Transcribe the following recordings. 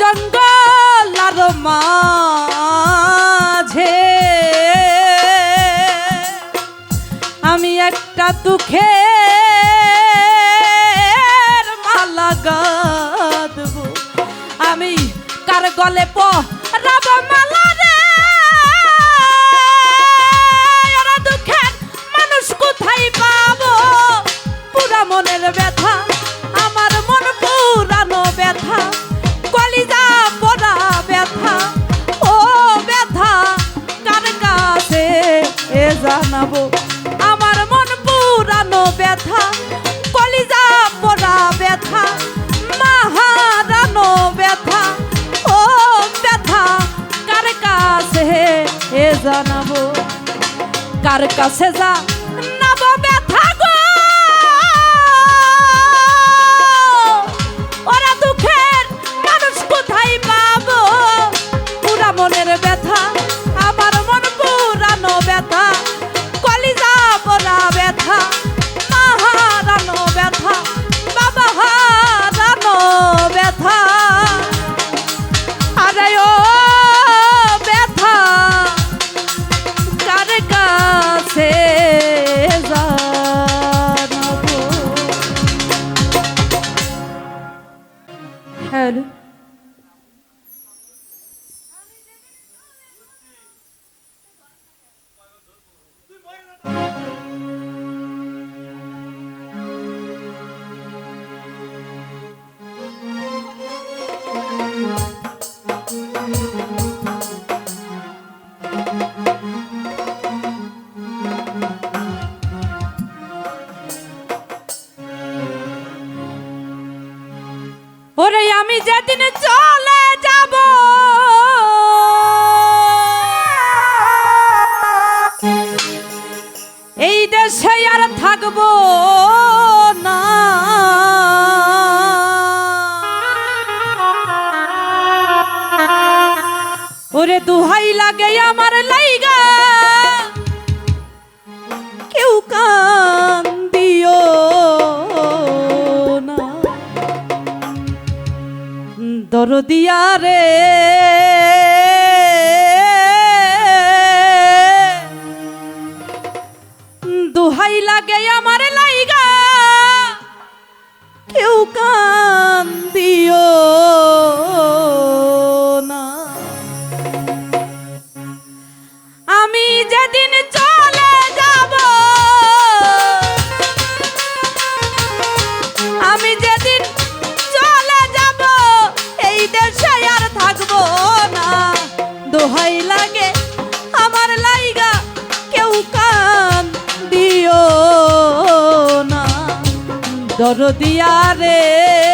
জঙ্গল আর মাঝে। আমি একটা দুঃখে মালা গাদব। আমি কার গলে পো জানাব আমার মন পুরানো ব্যথা, কলিজা পড়া ব্যথা, মাহারানো ব্যথা। ও ব্যথা, কার কাছে এ জানাব? কার কাছে যা পরা ওরে দুহাই লাগে আমার লাইগা। কেউ কান দিও না। দরদিয়া রে দুহাই লাগে আমার দরদিয়া রে।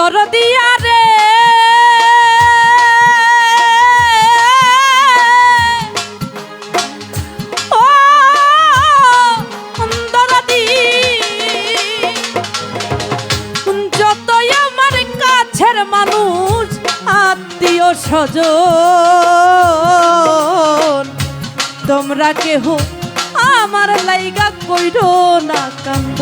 দরদিয়া রে। মানুষ আত্মীয় তোমরা কেহ আমার লাইগা কইর না কান্দ।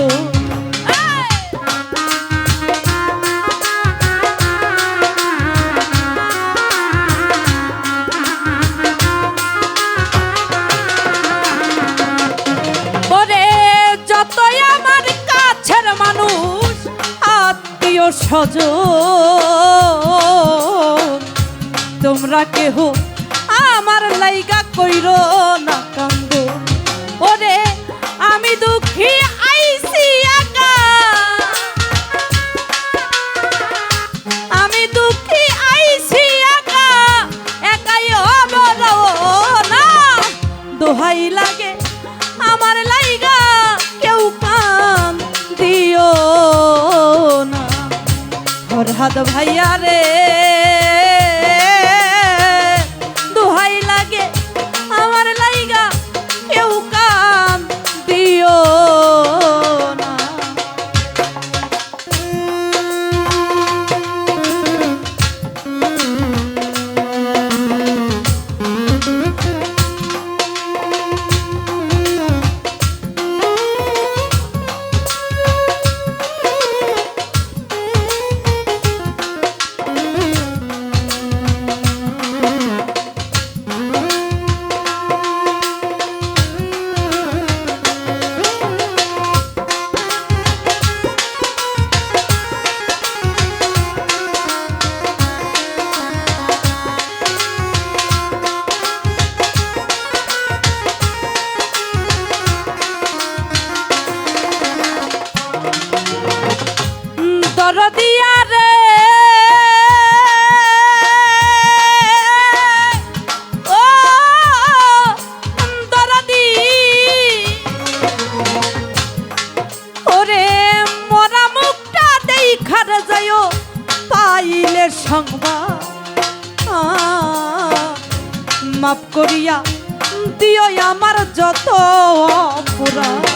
স্বজন তোমরা কেহ আমার লাইগা কইর না কান্দ। ওরে, আমি দুঃখী, আইসি একা। আমি দুঃখী, আইসি একা। একাই অবর না। দোহাই লাগে দিও না অন্তর দিয়া রে। ও অন্তর দি ওরে মরা মুখটা দেই খার যায় পাইলে সংবাদ। মাফ করিয়া দিও আমার যত অপরাধ।